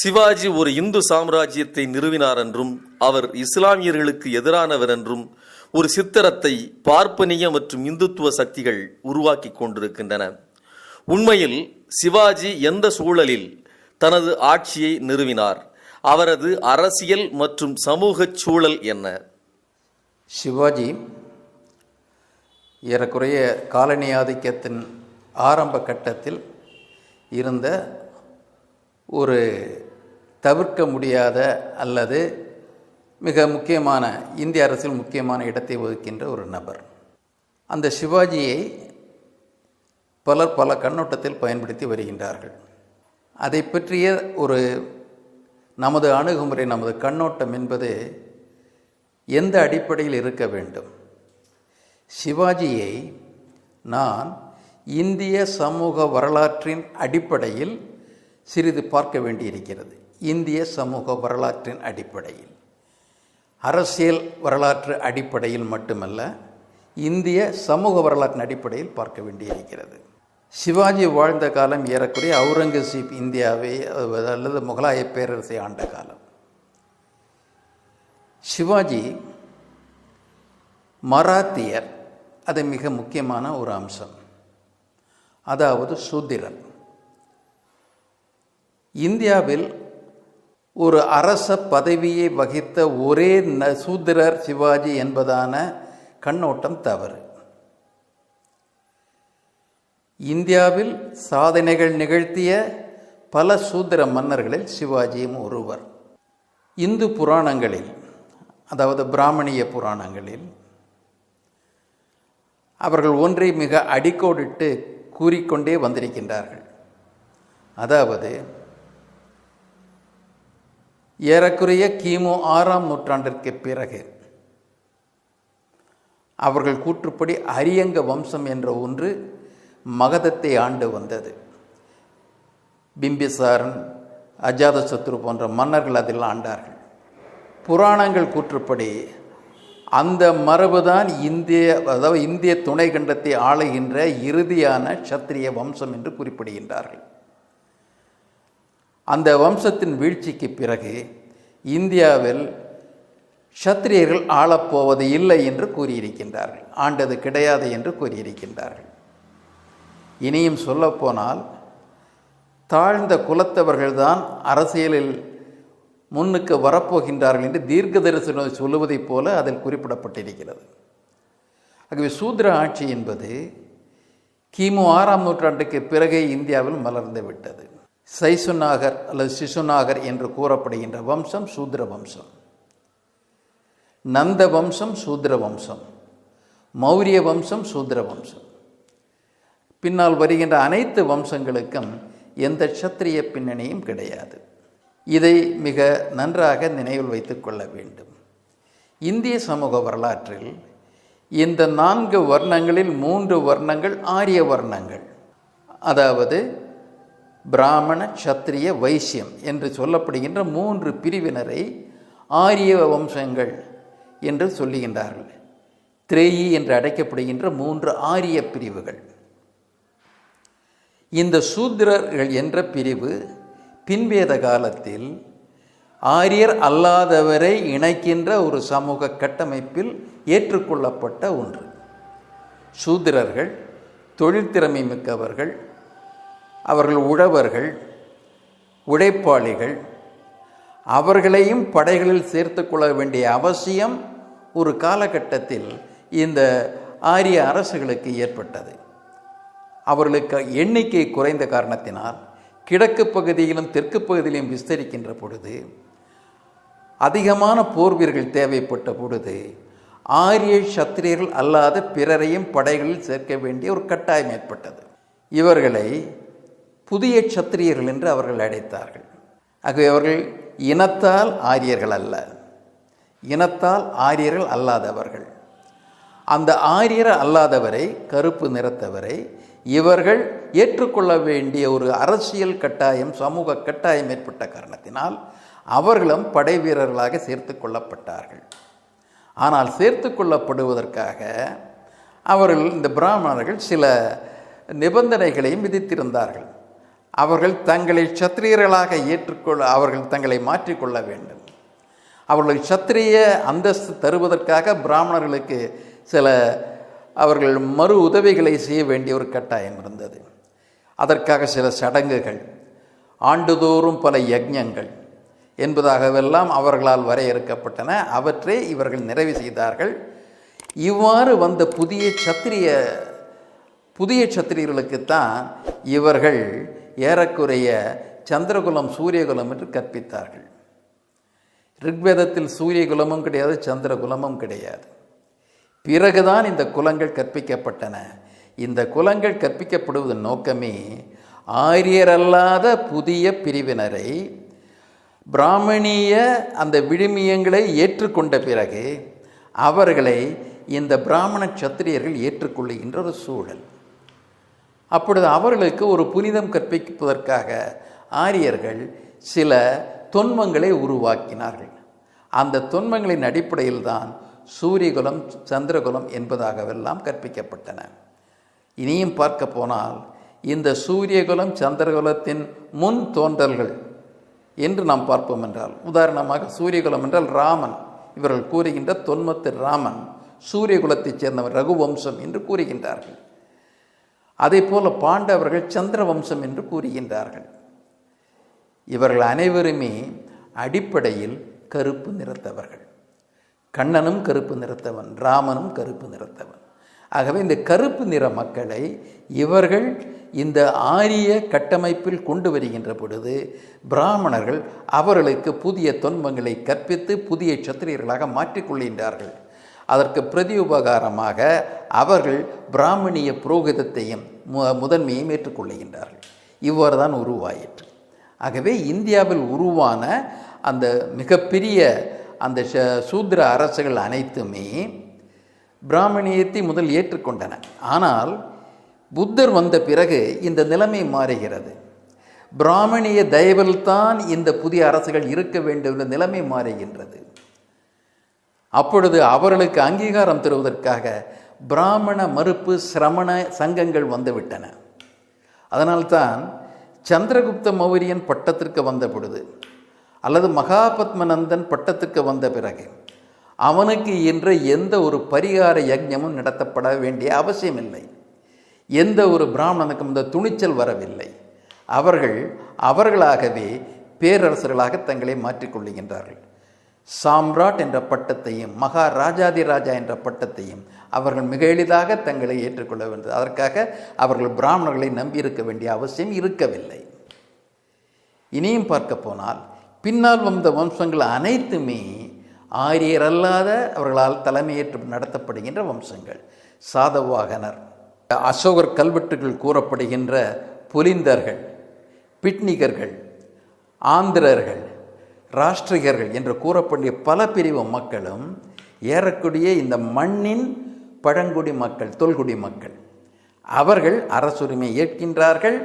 சிவாஜி ஒரு இந்து சாம்ராஜ்யத்தை நிறுவினார் என்றும் அவர் இஸ்லாமியர்களுக்கு எதிரானவர் என்றும் ஒரு சித்திரத்தை பார்ப்பனிய மற்றும் இந்துத்துவ சக்திகள் உருவாக்கி கொண்டிருக்கின்றன. உண்மையில் சிவாஜி எந்த சூழலில் தனது ஆட்சியை நிறுவினார்? அவரது அரசியல் மற்றும் சமூக சூழல் என்ன? சிவாஜி ஏறக்குறைய காலனி ஆதிக்கத்தின் ஆரம்ப கட்டத்தில் இருந்த ஒரு தவிர்க்க முடியாத அல்லது மிக முக்கியமான இந்திய அரசில் முக்கியமான இடத்தை வகிக்கின்ற ஒரு நபர். அந்த சிவாஜியை பலர் பல கண்ணோட்டத்தில் பயன்படுத்தி வருகின்றார்கள். அதை பற்றிய ஒரு நமது அணுகுமுறை நமது கண்ணோட்டம் என்பது எந்த அடிப்படையில் இருக்க வேண்டும்? சிவாஜியை நான் இந்திய சமூக வரலாற்றின் அடிப்படையில் சிறிது பார்க்க வேண்டியிருக்கிறது. இந்திய சமூக வரலாற்றின் அடிப்படையில். அரசியல் வரலாற்று அடிப்படையில் மட்டுமல்ல இந்திய சமூக வரலாற்றின் அடிப்படையில் பார்க்க வேண்டியிருக்கிறது. சிவாஜி வாழ்ந்த காலம் ஏறக்குறைய அவுரங்கசீப் இந்தியாவை அல்லது முகலாய பேரரசை ஆண்ட காலம். சிவாஜி மராத்தியர் அது மிக முக்கியமான ஒரு அம்சம். அதாவது சூத்திரன். இந்தியாவில் ஒரு அரச பதவியை வகித்த ஒரே ந சூத்திரர் சிவாஜி என்பதான கண்ணோட்டம் தவறு. இந்தியாவில் சாதனைகள் நிகழ்த்திய பல சூத்திர மன்னர்களில் சிவாஜியும் ஒருவர். இந்து புராணங்களில் அதாவது பிராமணிய புராணங்களில் அவர்கள் ஒன்றை மிக அடிக்கோடிட்டு கூறிக்கொண்டே வந்திருக்கின்றார்கள். அதாவது ஏறக்குறைய கிமு ஆறாம் நூற்றாண்டிற்கு பிறகு. அவர்கள் கூற்றுப்படி அரியங்க வம்சம் என்ற ஒன்று மகதத்தை ஆண்டு வந்தது. பிம்பிசாரன் அஜாதசத்ரு போன்ற மன்னர்கள் அதில் ஆண்டார்கள். புராணங்கள் கூற்றுப்படி அந்த மரபுதான் இந்திய அதாவது இந்திய துணை கண்டத்தை ஆளுகின்ற இறுதியான சத்திரிய வம்சம் என்று குறிப்பிடுகின்றார்கள். அந்த வம்சத்தின் வீழ்ச்சிக்கு பிறகு இந்தியாவில் சத்திரியர்கள் ஆளப்போவது இல்லை என்று கூறியிருக்கின்றார்கள். ஆண்டது கிடையாது என்று கூறியிருக்கின்றார்கள். இனியும் சொல்லப்போனால் தாழ்ந்த குலத்தவர்கள்தான் அரசியலில் முன்னுக்கு வரப்போகின்றார்கள் என்று தீர்க்க தரிசனம் சொல்லுவதைப் போல அதில் குறிப்பிடப்பட்டிருக்கிறது. ஆகவே சூத்திர ஆட்சி என்பது கிமு ஆறாம் நூற்றாண்டுக்கு பிறகே இந்தியாவில் மலர்ந்து விட்டது. சைசுநாகர் அல்லது சிசுநாகர் என்று கூறப்படுகின்ற வம்சம் சூத்ர வம்சம். நந்த வம்சம் சூத்ர வம்சம். மௌரிய வம்சம் சூத்ர வம்சம். பின்னால் வருகின்ற அனைத்து வம்சங்களுக்கும் எந்த சத்திரிய பின்னணியும் கிடையாது. இதை மிக நன்றாக நினைவில் வைத்துக் கொள்ள வேண்டும். இந்திய சமூக வரலாற்றில் இந்த நான்கு வர்ணங்களில் மூன்று வர்ணங்கள் ஆரிய வர்ணங்கள். அதாவது பிராமண சத்திரிய வைசியம் என்று சொல்லப்படுகின்ற மூன்று பிரிவினரை ஆரிய வம்சங்கள் என்று சொல்லுகின்றார்கள். திரேயி என்று அழைக்கப்படுகின்ற மூன்று ஆரிய பிரிவுகள். இந்த சூத்திரர்கள் என்ற பிரிவு பின்வேத காலத்தில் ஆரியர் அல்லாதவரை இணைக்கின்ற ஒரு சமூக கட்டமைப்பில் ஏற்றுக்கொள்ளப்பட்ட ஒன்று. சூத்திரர்கள் தொழில்திறமை மிக்கவர்கள் அவர்கள் உழவர்கள் உழைப்பாளிகள் அவர்களையும் படைகளில் சேர்த்து கொள்ள வேண்டிய அவசியம் ஒரு காலகட்டத்தில் இந்த ஆரிய அரசுகளுக்கு ஏற்பட்டது. அவர்களுக்கு எண்ணிக்கை குறைந்த காரணத்தினால் கிழக்கு பகுதியிலும் தெற்கு பகுதியிலும் விஸ்தரிக்கின்ற பொழுது அதிகமான போர் வீரர்கள் தேவைப்பட்ட பொழுது ஆரிய சத்திரியர்கள் அல்லாத பிறரையும் படைகளில் சேர்க்க வேண்டிய ஒரு கட்டாயம் ஏற்பட்டது. இவர்களை புதிய சத்திரியர்கள் என்று அவர்கள் அழைத்தார்கள். ஆகவே அவர்கள் இனத்தால் ஆரியர்கள் அல்ல. இனத்தால் ஆரியர்கள் அல்லாதவர்கள். அந்த ஆரியர் அல்லாதவரை கருப்பு நிறத்தவரை இவர்கள் ஏற்றுக்கொள்ள வேண்டிய ஒரு அரசியல் கட்டாயம் சமூக கட்டாயம் ஏற்பட்ட காரணத்தினால் அவர்களும் படை வீரர்களாக சேர்த்து கொள்ளப்பட்டார்கள். ஆனால் சேர்த்து கொள்ளப்படுவதற்காக அவர்கள் இந்த பிராமணர்கள் சில நிபந்தனைகளையும் விதித்திருந்தார்கள். அவர்கள் தங்களை சத்திரியர்களாக ஏற்றுக்கொள்ள அவர்கள் தங்களை மாற்றிக்கொள்ள வேண்டும். அவர்கள் சத்திரிய அந்தஸ்து தருவதற்காக பிராமணர்களுக்கு சில அவர்கள் மறு உதவிகளை செய்ய வேண்டிய ஒரு கட்டாயம் இருந்தது. அதற்காக சில சடங்குகள் ஆண்டுதோறும் பல யஜ்ஞங்கள் என்பதாகவெல்லாம் அவர்களால் வரையறுக்கப்பட்டன. அவற்றை இவர்கள் நிறைவு செய்தார்கள். இவ்வாறு வந்த புதிய சத்திரிய புதிய சத்திரியர்களுக்குத்தான் இவர்கள் ஏறக்குறைய சந்திரகுலம் சூரியகுலம் என்று கற்பித்தார்கள். ரிக்வேதத்தில் சூரியகுலமும் கிடையாது சந்திரகுலமும் கிடையாது. பிறகுதான் இந்த குலங்கள் கற்பிக்கப்பட்டன. இந்த குலங்கள் கற்பிக்கப்படுவதன் நோக்கமே ஆரியரல்லாத புதிய பிரிவினரை பிராமணிய அந்த விழுமியங்களை ஏற்றுக்கொண்ட பிறகு அவர்களை இந்த பிராமண சத்திரியர்கள் ஏற்றுக்கொள்ளுகின்ற ஒரு சூழல். அப்பொழுது அவர்களுக்கு ஒரு புனிதம் கற்பிப்பதற்காக ஆரியர்கள் சில தொன்மங்களை உருவாக்கினார்கள். அந்த தொன்மங்களின் அடிப்படையில் தான் சூரியகுலம் சந்திரகுலம் என்பதாகவெல்லாம் கற்பிக்கப்பட்டன. இனியும் பார்க்க போனால் இந்த சூரியகுலம் சந்திரகுலத்தின் முன் தோன்றல்கள் என்று நாம் பார்ப்போம் என்றால் உதாரணமாக சூரியகுலம் என்றால் ராமன். இவர்கள் கூறுகின்ற தொன்மத்து ராமன் சூரியகுலத்தைச் சேர்ந்தவர் ரகுவம்சம் என்று கூறுகின்றார்கள். அதே போல பாண்டவர்கள் சந்திர வம்சம் என்று கூறுகின்றார்கள். இவர்கள் அனைவருமே அடிப்படையில் கருப்பு நிறத்தவர்கள். கண்ணனும் கருப்பு நிறத்தவன் ராமனும் கருப்பு நிறத்தவன். ஆகவே இந்த கருப்பு நிற மக்களை இவர்கள் இந்த ஆரிய கட்டமைப்பில் கொண்டு வருகின்ற பொழுது பிராமணர்கள் அவர்களுக்கு புதிய தொன்மங்களை கற்பித்து புதிய சத்திரியர்களாக மாற்றிக்கொள்கின்றார்கள் அதற்கு பிரதி உபகாரமாக அவர்கள் பிராமணிய புரோகிதத்தையும் மு- முதன்மையும் ஏற்றுக்கொள்ளுகின்றார்கள். இவ்வாறு தான் உருவாயிற்று. ஆகவே இந்தியாவில் உருவான அந்த மிகப்பெரிய அந்த ச- சூத்திர அரசுகள் அனைத்துமே பிராமணியத்தை முதல் ஏற்றுக்கொண்டன. ஆனால் புத்தர் வந்த பிறகு இந்த நிலைமை மாறுகிறது. பிராமணிய தயவில்தான் இந்த புதிய அரசுகள் இருக்க வேண்டும் என்ற நிலைமை மாறுகின்றது. அப்பொழுது அவர்களுக்கு அங்கீகாரம் தருவதற்காக பிராமண மறுப்பு சிரமண சங்கங்கள் வந்துவிட்டன. அதனால்தான் சந்திரகுப்த மௌரியன் பட்டத்திற்கு வந்த பொழுது அல்லது மகாபத்மநந்தன் பட்டத்திற்கு வந்த பிறகு அவனுக்கு என்று எந்த ஒரு பரிகார யஜ்ஞமும் நடத்தப்பட வேண்டிய அவசியமில்லை. எந்த ஒரு பிராமணனுக்கும் இந்த துணிச்சல் வரவில்லை. அவர்கள் அவர்களாகவே பேரரசர்களாக தங்களை மாற்றிக்கொள்ளுகின்றார்கள் சாம்ராட் என்ற பட்டத்தையும் மகாராஜாதி ராஜா என்ற பட்டத்தையும் அவர்கள் மிக எளிதாக தங்களை ஏற்றுக்கொள்ள வேண்டும். அதற்காக அவர்கள் பிராமணர்களை நம்பியிருக்க வேண்டிய அவசியம் இருக்கவில்லை. இனியும் பார்க்க போனால் பின்னால் வந்த வம்சங்கள் அனைத்துமே ஆரியர் அல்லாத அவர்களால் தலைமையேற்று நடத்தப்படுகின்ற வம்சங்கள். சாதவாகனர் அசோகர் கல்வெட்டுகள் கூறப்படுகின்ற புலிந்தர்கள் பிட்னிகர்கள் ஆந்திரர்கள் ராஷ்டிரிகர்கள் என்று கூறப்படிய பல பிரிவு மக்களும் ஏறக்கூடிய இந்த மண்ணின் பழங்குடி மக்கள் தொல்குடி மக்கள். அவர்கள் அரசுரிமை ஏற்கின்றார்கள்.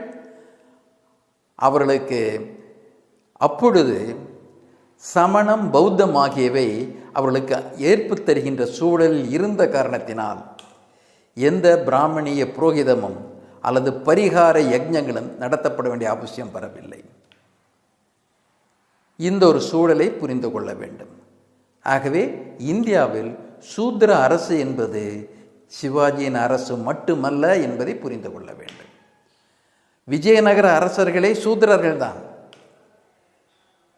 அவர்களுக்கு அப்பொழுது சமணம் பௌத்தம் ஆகியவை அவர்களுக்கு ஏற்பு தருகின்ற சூழலில் இருந்த காரணத்தினால் எந்த பிராமணிய புரோகிதமும் அல்லது பரிகார யஜ்ஞங்களும் நடத்தப்பட வேண்டிய அவசியம் வரவில்லை. இந்த ஒரு சூழலை புரிந்து கொள்ள வேண்டும். ஆகவே இந்தியாவில் சூத்திர அரசு என்பது சிவாஜியின் அரசு மட்டுமல்ல என்பதை புரிந்து கொள்ள வேண்டும். விஜயநகர அரசர்களே சூத்திரர்கள்தான்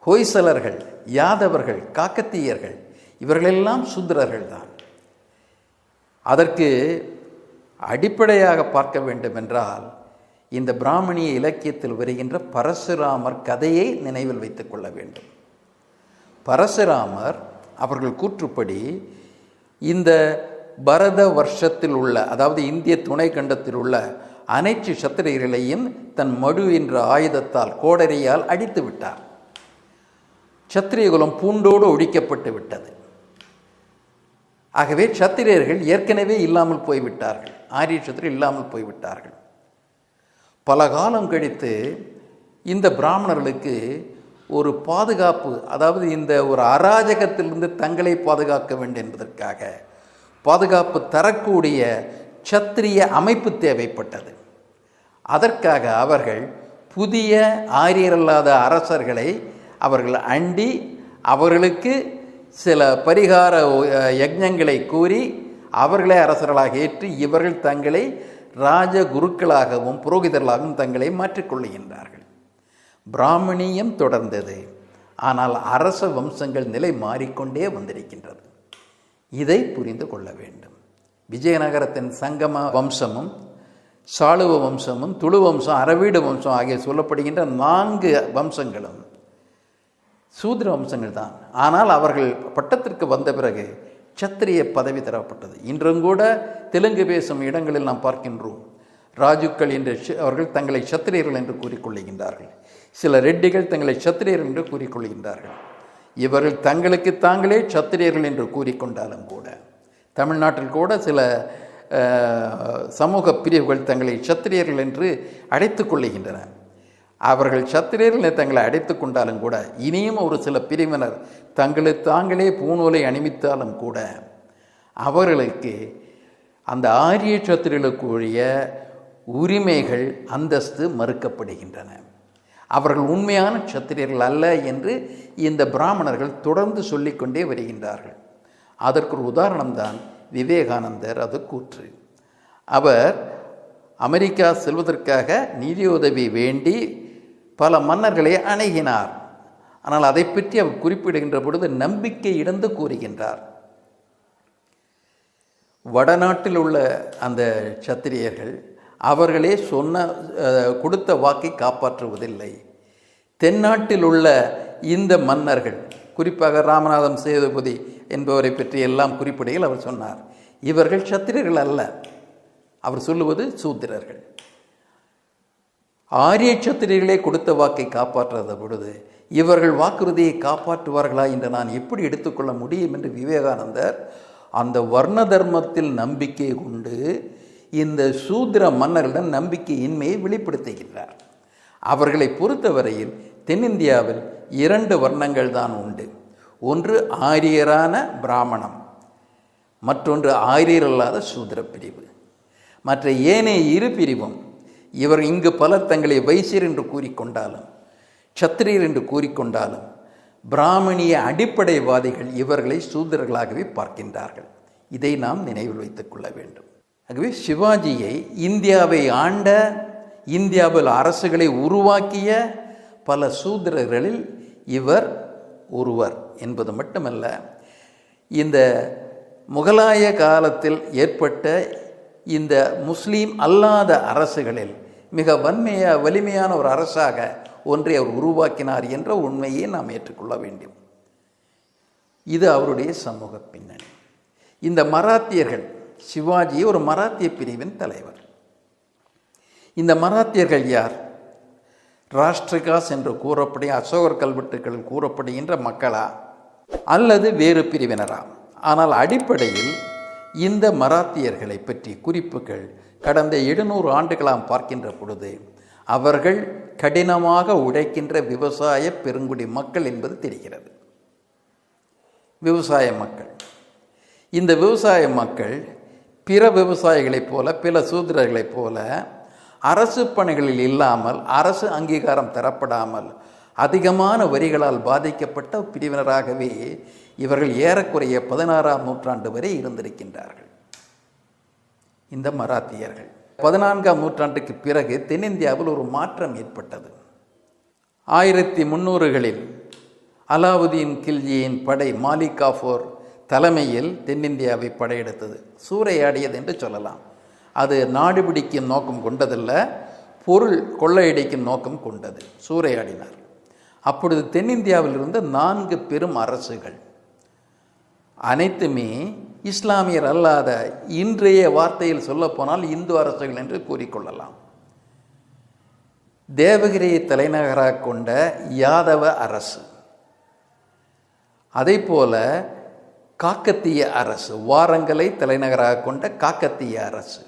ஹொய்சலர்கள் யாதவர்கள் காக்கத்தீயர்கள் இவர்களெல்லாம் சூத்திரர்கள் தான். அதற்கு அடிப்படையாக பார்க்க வேண்டுமென்றால் இந்த பிராமணிய இலக்கியத்தில் வருகின்ற பரசுராமர் கதையை நினைவில் வைத்துக் கொள்ள வேண்டும். பரசுராமர் அவர்கள் கூற்றுப்படி இந்த பரத வருஷத்தில் உள்ள அதாவது இந்திய துணை கண்டத்தில் உள்ள அனைத்து சத்திரியர்களையும் தன் மடு என்ற ஆயுதத்தால் கோடரியால் அடித்து விட்டார். சத்திரியகுலம் பூண்டோடு ஒழிக்கப்பட்டு விட்டது. ஆகவே சத்திரியர்கள் ஏற்கனவே இல்லாமல் போய்விட்டார்கள். ஆரிய சத்திரியர் இல்லாமல் போய்விட்டார்கள். பல காலம் கழித்து இந்த பிராமணர்களுக்கு ஒரு பாதுகாப்பு அதாவது இந்த ஒரு அராஜகத்திலிருந்து தங்களை பாதுகாக்க வேண்டும் என்பதற்காக பாதுகாப்பு தரக்கூடிய சத்திரிய அமைப்பு தேவைப்பட்டது. அதற்காக அவர்கள் புதிய ஆரியரல்லாத அரசர்களை அவர்கள் அண்டி அவர்களுக்கு சில பரிகார அஹ், யஜ்ஞங்களை கூறி அவர்களை அரசர்களாக ஏற்று இவர்கள் தங்களை ராஜ குருக்களாகவும் புரோகிதர்களாகவும் தங்களை மாற்றிக்கொள்ளுகின்றார்கள் பிராமணியம் தொடர்ந்தது. ஆனால் அரச வம்சங்கள் நிலை மாறிக்கொண்டே வந்திருக்கின்றது. இதை புரிந்து கொள்ள வேண்டும். விஜயநகரத்தின் சங்கம வம்சமும் சாளுவ வம்சமும் துளு வம்சம் அரவீடு வம்சம் ஆகிய சொல்லப்படுகின்ற நான்கு வம்சங்களும் சூத்ர வம்சங்கள் தான். ஆனால் அவர்கள் பட்டத்திற்கு வந்த பிறகு சத்திரிய பதவி தரப்பட்டது. இன்றும் கூட தெலுங்கு பேசும் இடங்களில் நாம் பார்க்கின்றோம். ராஜுக்கள் என்று அவர்கள் தங்களை சத்திரியர்கள் என்று கூறிக்கொள்ளுகின்றார்கள் சில ரெட்டிகள் தங்களை சத்திரியர்கள் என்று கூறிக்கொள்கின்றார்கள். இவர்கள் தங்களுக்கு தாங்களே சத்திரியர்கள் என்று கூறிக்கொண்டாலும் கூட தமிழ்நாட்டில் கூட சில சமூக பிரிவுகள் தங்களை சத்திரியர்கள் என்று அழைத்து கொள்ளுகின்றன. அவர்கள் சத்திரியர்களை தங்களை அடைத்து கொண்டாலும் கூட இனியும் ஒரு சில பிரிவினர் தங்களை தாங்களே பூநூலை அணிவித்தாலும் கூட அவர்களுக்கு அந்த ஆரிய சத்திரியர்களுக்குரிய உரிமைகள் அந்தஸ்து மறுக்கப்படுகின்றன. அவர்கள் உண்மையான சத்திரியர்கள் அல்ல என்று இந்த பிராமணர்கள் தொடர்ந்து சொல்லிக்கொண்டே வருகின்றார்கள். அதற்கு ஒரு உதாரணம்தான் விவேகானந்தர் அது கூற்று. அவர் அமெரிக்கா செல்வதற்காக நிதியுதவி வேண்டி பல மன்னர்களை அணுகினார். ஆனால் அதை பற்றி அவர் குறிப்பிடுகின்ற பொழுது நம்பிக்கை இழந்து கூறுகின்றார். வடநாட்டில் உள்ள அந்த சத்திரியர்கள் அவர்களே சொன்ன கொடுத்த வாக்கை காப்பாற்றுவதில்லை. தென்னாட்டில் உள்ள இந்த மன்னர்கள் குறிப்பாக ராமநாதம் சேதுபதி என்பவரை பற்றி எல்லாம் குறிப்பிடையில் அவர் சொன்னார். இவர்கள் சத்திரியர்கள் அல்ல. அவர் சொல்லுவது சூத்திரர்கள். ஆரிய சத்திரிகளே கொடுத்த வாக்கை காப்பாற்றாத பொழுது இவர்கள் வாக்குறுதியை காப்பாற்றுவார்களா என்று நான் எப்படி எடுத்துக்கொள்ள முடியும் என்று விவேகானந்தர் அந்த வர்ண தர்மத்தில் நம்பிக்கை கொண்டு இந்த சூத்திர மன்னர்களிடம் நம்பிக்கையின்மையை வெளிப்படுத்துகின்றார். அவர்களை பொறுத்தவரையில் தென்னிந்தியாவில் இரண்டு வர்ணங்கள் தான் உண்டு. ஒன்று ஆரியரான பிராமணம் மற்றொன்று ஆரியர் அல்லாத சூத்திர பிரிவு மற்ற ஏனைய இரு பிரிவும் இவர் இங்கு பலர் தங்களை வைசியர் என்று கூறிக்கொண்டாலும் சத்திரியர் என்று கூறிக்கொண்டாலும் பிராமணிய அடிப்படைவாதிகள் இவர்களை சூதர்களாகவே பார்க்கின்றார்கள். இதை நாம் நினைவில் வைத்துக் கொள்ள வேண்டும். ஆகவே சிவாஜியை இந்தியாவை ஆண்ட இந்தியாவில் அரசுகளை உருவாக்கிய பல சூத்திரர்களில் இவர் ஒருவர் என்பது மட்டுமல்ல இந்த முகலாய காலத்தில் ஏற்பட்ட இந்த முஸ்லீம் அல்லாத அரசுகளில் மிக வன்மைய வலிமையான ஒரு அரசாக ஒன்றை அவர் உருவாக்கினார் என்ற உண்மையை நாம் ஏற்றுக்கொள்ள வேண்டும். இது அவருடைய சமூக பின்னணி. இந்த மராத்தியர்கள் சிவாஜி ஒரு மராத்திய பிரிவின் தலைவர். இந்த மராத்தியர்கள் யார்? ராஷ்டிரகாஸ் என்று கூறப்படும் அசோகர் கல்வெட்டுகள் கூறப்படுகின்ற மக்களா? அல்லது வேறு பிரிவினரா? ஆனால் அடிப்படையில் இந்த மராத்தியர்களை பற்றி குறிப்புகள் கடந்த எழுநூறு ஆண்டுகளாம் பார்க்கின்ற பொழுது அவர்கள் கடினமாக உழைக்கின்ற விவசாய பெருங்குடி மக்கள் என்பது தெரிகிறது. விவசாய மக்கள். இந்த விவசாய மக்கள் பிற விவசாயிகளைப் போல பிற சூத்திரர்களைப் போல அரசு பணிகளில் இல்லாமல் அரசு அங்கீகாரம் தரப்படாமல் அதிகமான வரிகளால் பாதிக்கப்பட்ட பிரிவினராகவே இவர்கள் ஏறக்குறைய பதினாறாம் நூற்றாண்டு வரை இருந்திருக்கின்றார்கள். இந்த மராத்தியர்கள். பதினான்காம் நூற்றாண்டுக்கு பிறகு தென்னிந்தியாவில் ஒரு மாற்றம் ஏற்பட்டது. ஆயிரத்தி முன்னூறுகளில் அலாவுதீன் கில்ஜியின் படை மாலிகாஃபோர் தலைமையில் தென்னிந்தியாவை படையெடுத்தது. சூறையாடியது என்று சொல்லலாம். அது நாடு பிடிக்கும் நோக்கம் கொண்டதல்ல பொருள் கொள்ளையடிக்கும் நோக்கம் கொண்டது. சூறையாடினார். அப்பொழுது தென்னிந்தியாவில் இருந்த நான்கு பெரும் அரசுகள் அனைத்துமே இஸ்லாமியர் அல்லாத இன்றைய வார்த்தையில் சொல்லப்போனால் இந்து அரசுகள் என்று கூறிக்கொள்ளலாம். தேவகிரியை தலைநகராக கொண்ட யாதவ அரசு. அதே போல காக்கத்திய அரசு வாரங்கலை தலைநகராக கொண்ட காக்கத்திய அரசு.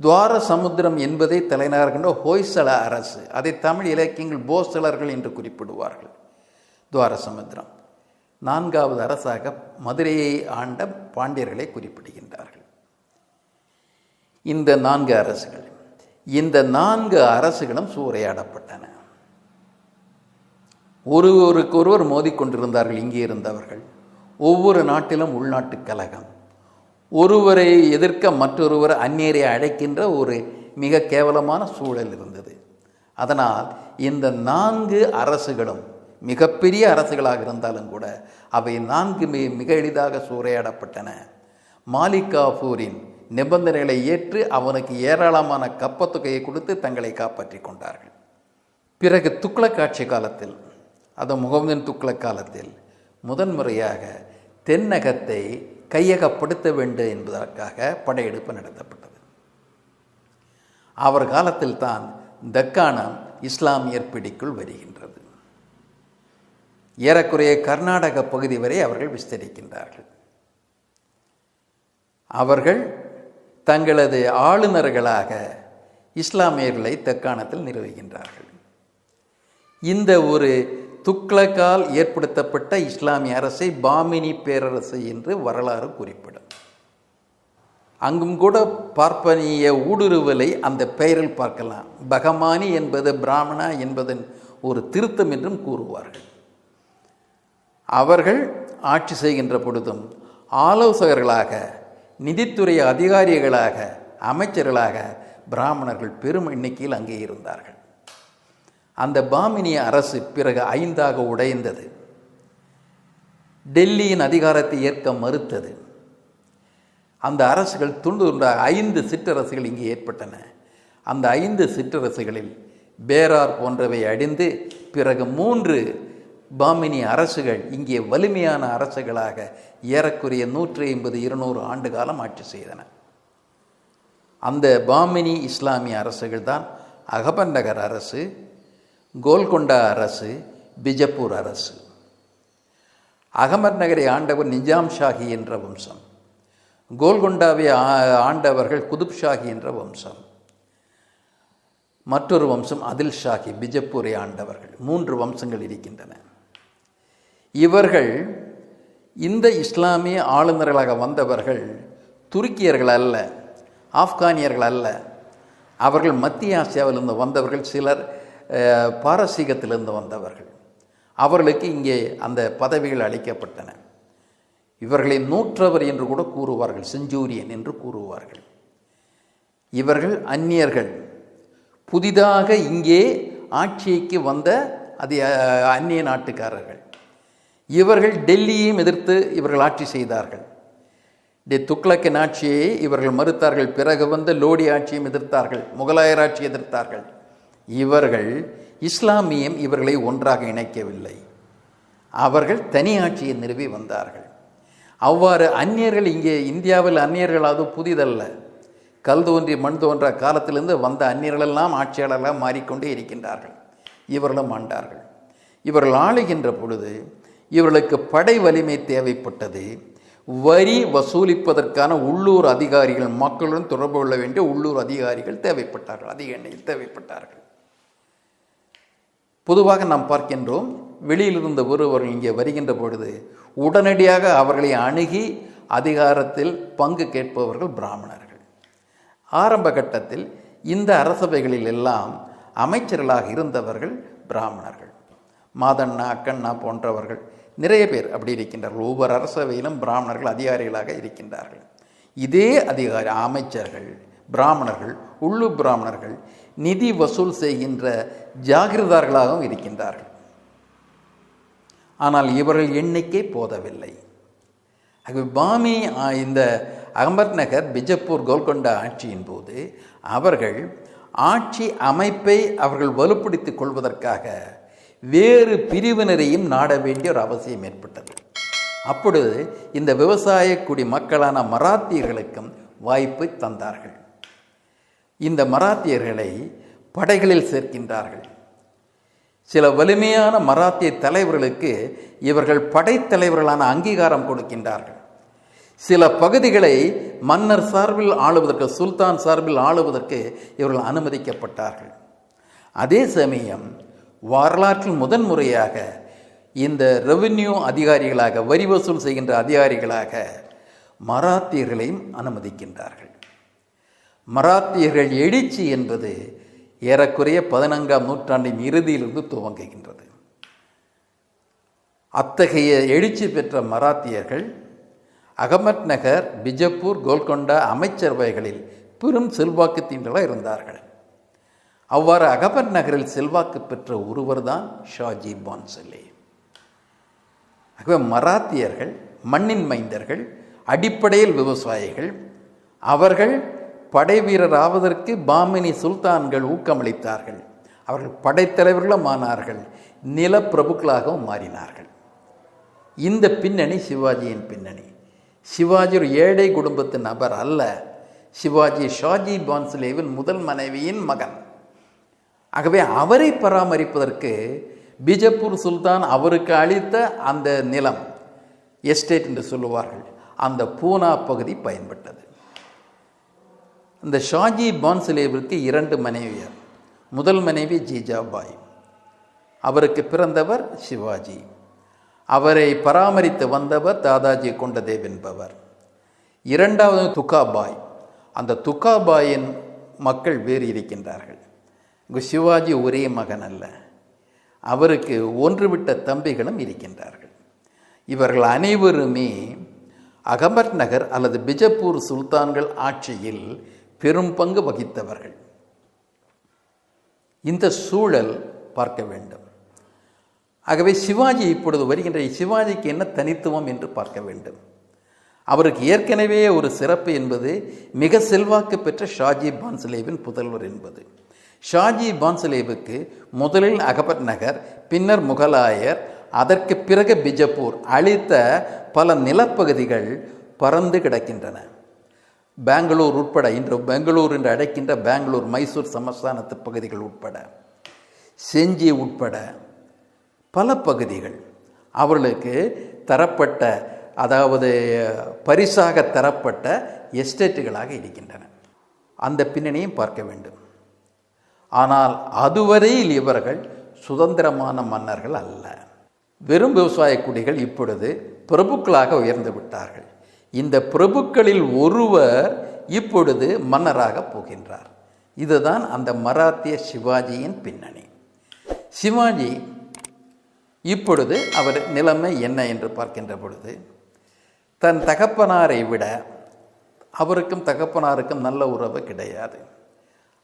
துவார சமுத்திரம் என்பதை தலைநகர் கொண்ட ஹோய்சல அரசு. அதை தமிழ் இலக்கியங்கள் போசலர்கள் என்று குறிப்பிடுவார்கள். துவார சமுத்திரம். நான்காவது அரசாக மதுரையை ஆண்ட பாண்டியர்களை குறிப்பிடுகின்றார்கள். இந்த நான்கு அரசுகள் இந்த நான்கு அரசுகளும் சூறையாடப்பட்டன. ஒருவருக்கொருவர் மோதிக்கொண்டிருந்தார்கள் இங்கே இருந்தவர்கள். ஒவ்வொரு நாட்டிலும் உள்நாட்டு கலகம் ஒருவரை எதிர்க்க மற்றொருவர் அந்நியரை அழைக்கின்ற ஒரு மிக கேவலமான சூழல் இருந்தது. அதனால் இந்த நான்கு அரசுகளும் மிகப்பெரிய அரசுகளாக இருந்தாலும் கூட அவை நான்குமே மிக எளிதாக சூறையாடப்பட்டன. மாலிக் காஃபூரின் நிபந்தனைகளை ஏற்று அவனுக்கு ஏராளமான கப்பத்தொகையை கொடுத்து தங்களை காப்பாற்றிக் கொண்டார்கள். பிறகு துக்ளக் ஆட்சி காலத்தில் அது முகமதின் துக்ளக் காலத்தில் முதன்முறையாக தென்னகத்தை கையகப்படுத்த வேண்டும் என்பதற்காக படையெடுப்பு நடத்தப்பட்டது. அவர் காலத்தில் தான் தக்கானம் இஸ்லாமியர் பிடிக்குள் வருகின்றது. ஏறக்குறைய கர்நாடக பகுதி வரை அவர்கள் விஸ்தரிக்கின்றார்கள். அவர்கள் தங்களது ஆளுநர்களாக இஸ்லாமியர்களை தக்காணத்தில் நிறுவுகின்றார்கள். இந்த ஒரு துக்ளக்கால் ஏற்படுத்தப்பட்ட இஸ்லாமிய அரசை பாமினி பேரரசு என்று வரலாறு குறிப்பிடும். அங்கும் கூட பார்ப்பனிய ஊடுருவலை அந்த பெயரில் பார்க்கலாம். பகமானி என்பது பிராமணா என்பதன் ஒரு திருத்தம் என்றும் கூறுவார்கள். அவர்கள் ஆட்சி செய்கின்ற பொழுதும் ஆலோசகர்களாக நிதித்துறை அதிகாரிகளாக அமைச்சர்களாக பிராமணர்கள் பெரும் எண்ணிக்கையில் அங்கே இருந்தார்கள். அந்த பாமினிய அரசு பிறகு ஐந்தாக உடைந்தது. டெல்லியின் அதிகாரத்தை ஏற்க மறுத்தது. அந்த அரசுகள் துண்டு துண்டாக ஐந்து சிற்றரசுகள் இங்கே ஏற்பட்டன. அந்த ஐந்து சிற்றரசுகளில் பேரார் போன்றவை அடிந்து பிறகு மூன்று பாமினி அரசுகள் இங்கே வலிமையான அரசுகளாக ஏறக்குறைய நூற்றி ஐம்பது இருநூறு ஆண்டு காலம் ஆட்சி செய்தன. அந்த பாமினி இஸ்லாமிய அரசுகள் தான் அகபநகர் அரசு கோல்கொண்டா அரசு பிஜப்பூர் அரசு. அகமர் நகரை ஆண்டவர் நிஜாம் ஷாஹி என்ற வம்சம். கோல்கொண்டாவை ஆண்டவர்கள் குதுப் ஷாஹி என்ற வம்சம். மற்றொரு வம்சம் அதில் ஷாஹி பிஜப்பூரை ஆண்டவர்கள். மூன்று வம்சங்கள் இருக்கின்றன. இவர்கள் இந்த இஸ்லாமிய ஆளுநர்களாக வந்தவர்கள் துருக்கியர்கள் அல்ல ஆப்கானியர்கள் அல்ல. அவர்கள் மத்திய ஆசியாவிலிருந்து வந்தவர்கள் சிலர் பாரசீகத்திலிருந்து வந்தவர்கள். அவர்களுக்கு இங்கே அந்த பதவிகள் அளிக்கப்பட்டன. இவர்களை நூற்றவர் என்று கூட கூறுவார்கள் செஞ்சூரியன் என்று கூறுவார்கள். இவர்கள் அந்நியர்கள். புதிதாக இங்கே ஆட்சிக்கு வந்த அது அந்நிய நாட்டுக்காரர்கள். இவர்கள் டெல்லியையும் எதிர்த்து இவர்கள் ஆட்சி செய்தார்கள். டி துக்ளக்கின் ஆட்சியை இவர்கள் மறுத்தார்கள். பிறகு வந்து லோடி ஆட்சியும் எதிர்த்தார்கள். முகலாயர் ஆட்சி எதிர்த்தார்கள். இவர்கள் இஸ்லாமியம் இவர்களை ஒன்றாக இணைக்கவில்லை. அவர்கள் தனி ஆட்சியை நிறுவி வந்தார்கள். அவ்வாறு அந்நியர்கள் இங்கே இந்தியாவில் அந்நியர்கள் அது புதிதல்ல. கல் தோன்றி மண் தோன்ற காலத்திலிருந்து வந்த அந்நியர்களெல்லாம் ஆட்சியாளர்களாக மாறிக்கொண்டே இருக்கின்றார்கள். இவர்களும் ஆண்டார்கள். இவர்கள் ஆளுகின்ற பொழுது இவர்களுக்கு படை வலிமை தேவைப்பட்டது. வரி வசூலிப்பதற்கான உள்ளூர் அதிகாரிகள் மக்களுடன் தொடர்பு கொள்ள வேண்டிய உள்ளூர் அதிகாரிகள் தேவைப்பட்டார்கள். அதிக எண்ணில் தேவைப்பட்டார்கள். பொதுவாக நாம் பார்க்கின்றோம் வெளியிலிருந்த ஒருவர்கள் இங்கே வருகின்ற பொழுது உடனடியாக அவர்களை அணுகி அதிகாரத்தில் பங்கு கேட்பவர்கள் பிராமணர்கள். ஆரம்ப கட்டத்தில் இந்த அரசவைகளில் எல்லாம் அமைச்சர்களாக இருந்தவர்கள் பிராமணர்கள். மாதண்ணா அக்கண்ணா போன்றவர்கள். நிறைய பேர் அப்படி இருக்கின்றார்கள். ஒவ்வொரு அரசவையிலும் பிராமணர்கள் அதிகாரிகளாக இருக்கின்றார்கள். இதே அதிகாரி அமைச்சர்கள் பிராமணர்கள் உள்ளூர் பிராமணர்கள் நிதி வசூல் செய்கின்ற ஜாகிரதார்களாகவும் இருக்கின்றார்கள். ஆனால் இவர்கள் எண்ணிக்கை போதவில்லை. ஆகவே பாமி இந்த அகமத் நகர் பிஜப்பூர் கோல்கொண்டா ஆட்சியின் போது அவர்கள் ஆட்சி அமைப்பை அவர்கள் வலுப்படுத்திக் கொள்வதற்காக வேறு பிரிவினரையும் நாட வேண்டிய ஒரு அவசியம் ஏற்பட்டது. அப்பொழுது இந்த விவசாய குடி மக்களான மராத்தியர்களுக்கும் வாய்ப்பு தந்தார்கள். இந்த மராத்தியர்களை படைகளில் சேர்க்கின்றார்கள். சில வலிமையான மராத்திய தலைவர்களுக்கு இவர்கள் படைத்தலைவர்களான அங்கீகாரம் கொடுக்கின்றார்கள். சில பகுதிகளை மன்னர் சார்பில் ஆளுவதற்கு சுல்தான் சார்பில் ஆளுவதற்கு இவர்கள் அனுமதிக்கப்பட்டார்கள். அதே சமயம் வரலாற்றில் முதன் முறையாக இந்த ரெவென்யூ அதிகாரிகளாக வரி வசூல் செய்கின்ற அதிகாரிகளாக மராத்தியர்களையும் அனுமதிக்கின்றார்கள். மராத்தியர்கள் எழுச்சி என்பது ஏறக்குறைய பதினான்காம் நூற்றாண்டின் இறுதியிலிருந்து துவங்குகின்றது. அத்தகைய எழுச்சி பெற்ற மராத்தியர்கள் அகமத் நகர் பிஜப்பூர் கோல்கொண்டா அமைச்சரவைகளில் பெரும் செல்வாக்கு தீண்டலாக இருந்தார்கள். அவ்வாறு அகபர் நகரில் செல்வாக்கு பெற்ற ஒருவர் தான் ஷாஜி பான்சலே ஆகவே மராத்தியர்கள் மண்ணின் மைந்தர்கள் அடிப்படையில் விவசாயிகள் அவர்கள் படை வீரர் ஆவதற்கு பாமினி சுல்தான்கள் ஊக்கமளித்தார்கள். அவர்கள் படைத்தலைவர்களும் ஆனார்கள் நிலப்பிரபுக்களாகவும் மாறினார்கள். இந்த பின்னணி சிவாஜியின் பின்னணி. சிவாஜி ஒரு ஏழை குடும்பத்து நபர் அல்ல. சிவாஜி ஷாஜி பான்ஸ்லேவின் முதல் மனைவியின் மகன். ஆகவே அவரை பராமரிப்பதற்கு பிஜப்பூர் சுல்தான் அவருக்கு அளித்த அந்த நிலம் எஸ்டேட் என்று சொல்லுவார்கள் அந்த பூனா பகுதி பயன்பட்டது. இந்த ஷாஜி பான்சிலேவிற்கு இரண்டு மனைவியர் முதல் மனைவி ஜிஜாபாய். அவருக்கு பிறந்தவர் சிவாஜி. அவரை பராமரித்து வந்தவர் தாதாஜி கொண்டதேவ் என்பவர். இரண்டாவது துக்காபாய். அந்த துக்காபாயின் மக்கள் வேறு இருக்கின்றார்கள். இங்கே சிவாஜி ஒரே மகன் அல்ல. அவருக்கு ஒன்றுவிட்ட தம்பிகளும் இருக்கின்றார்கள். இவர்கள் அனைவருமே அகமத் நகர் அல்லது பிஜப்பூர் சுல்தான்கள் ஆட்சியில் பெரும் பங்கு வகித்தவர்கள். இந்த சூழல் பார்க்க வேண்டும். ஆகவே சிவாஜி இப்பொழுது வருகின்ற சிவாஜிக்கு என்ன தனித்துவம் என்று பார்க்க வேண்டும். அவருக்கு ஏற்கனவே ஒரு சிறப்பு என்பது மிக செல்வாக்கு பெற்ற ஷாஜி பான்சலேவின் புதல்வர் என்பது. ஷாஜி பான்சலேவுக்கு முதலில் அகபத் நகர் பின்னர் முகலாயர் அதற்கு பிறகு பிஜப்பூர் அளித்த பல நிலப்பகுதிகள் பறந்து கிடக்கின்றன. பெங்களூர் உட்பட இன்று பெங்களூர் என்று அழைக்கின்ற பெங்களூர் மைசூர் சமஸ்தானத்து பகுதிகள் உட்பட செஞ்சி உட்பட பல பகுதிகள் அவர்களுக்கு தரப்பட்ட அதாவது பரிசாக தரப்பட்ட எஸ்டேட்டுகளாக இருக்கின்றன. அந்த பின்னணியும் பார்க்க வேண்டும். ஆனால் அதுவரையில் இவர்கள் சுதந்திரமான மன்னர்கள் அல்ல. வெறும் விவசாய குடிகள் இப்பொழுது பிரபுக்களாக உயர்ந்து விட்டார்கள். இந்த பிரபுக்களில் ஒருவர் இப்பொழுது மன்னராக போகின்றார். இதுதான் அந்த மராத்திய சிவாஜியின் பின்னணி. சிவாஜி இப்பொழுது அவர் நிலைமை என்ன என்று பார்க்கின்ற பொழுது தன் தகப்பனாரை விட அவருக்கும் தகப்பனாருக்கும் நல்ல உறவு கிடையாது.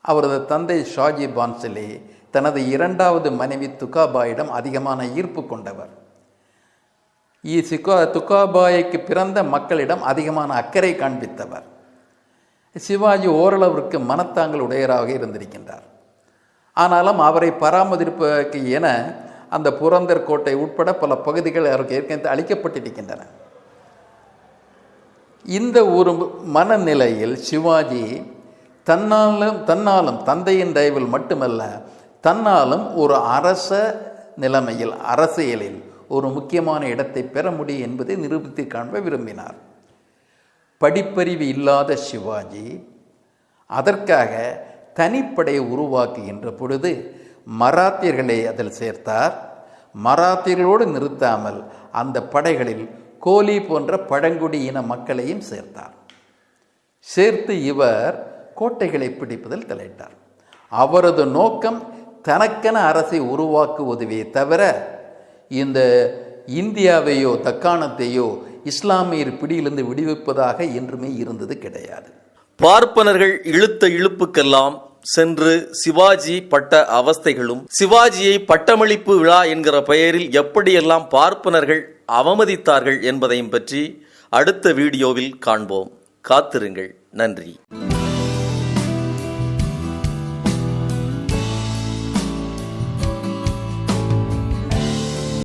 அவரது தந்தை ஷாஜி பான்சலே தனது இரண்டாவது மனைவி துக்காபாயிடம் அதிகமான ஈர்ப்பு கொண்டவர். இ- சிக்கா துக்காபாய்க்கு பிறந்த மக்களிடம் அதிகமான அக்கறை காண்பித்தவர். சிவாஜி ஓரளவிற்கு மனத்தாங்கள் உடையராக இருந்திருக்கின்றார். ஆனாலும் அவரை பராமரிப்பதற்கு என அந்த புரந்தர் கோட்டை உட்பட பல பகுதிகள் அவருக்கு ஏற்கனவே அளிக்கப்பட்டிருக்கின்றன. இந்த ஒரு மனநிலையில் சிவாஜி தன்னாலும் தன்னாலும் தந்தையின் தயவில் மட்டுமல்ல தன்னாலும் ஒரு அரச நிலைமையில் அரசியலில் ஒரு முக்கியமான இடத்தை பெற முடியும் என்பதை நிரூபித்து காண்ப விரும்பினார். படிப்பறிவு இல்லாத சிவாஜி அதற்காக தனிப்படையை உருவாக்குகின்ற பொழுது மராத்தியர்களை அதில் சேர்த்தார். மராத்தியர்களோடு நிறுத்தாமல் அந்த படைகளில் கோலி போன்ற பழங்குடியின மக்களையும் சேர்த்தார். சேர்த்து இவர் கோட்டைகளை பிடிப்பதில் தலையிட்டார் அவரது நோக்கம் தனக்கென அரசை உருவாக்குவதுவே தவிர இந்த இந்தியாவையோ தக்காணத்தையோ இஸ்லாமியர் பிடியிலிருந்து விடுவிப்பதாக என்றுமே இருந்தது கிடையாது. பார்ப்பனர்கள் இழுத்த இழுப்புக்கெல்லாம் சென்று சிவாஜி பட்ட அவஸ்தைகளும் சிவாஜியை பட்டமளிப்பு விழா என்கிற பெயரில் எப்படியெல்லாம் பார்ப்பனர்கள் அவமதித்தார்கள் என்பதையும் பற்றி அடுத்த வீடியோவில் காண்போம். காத்திருங்கள். நன்றி.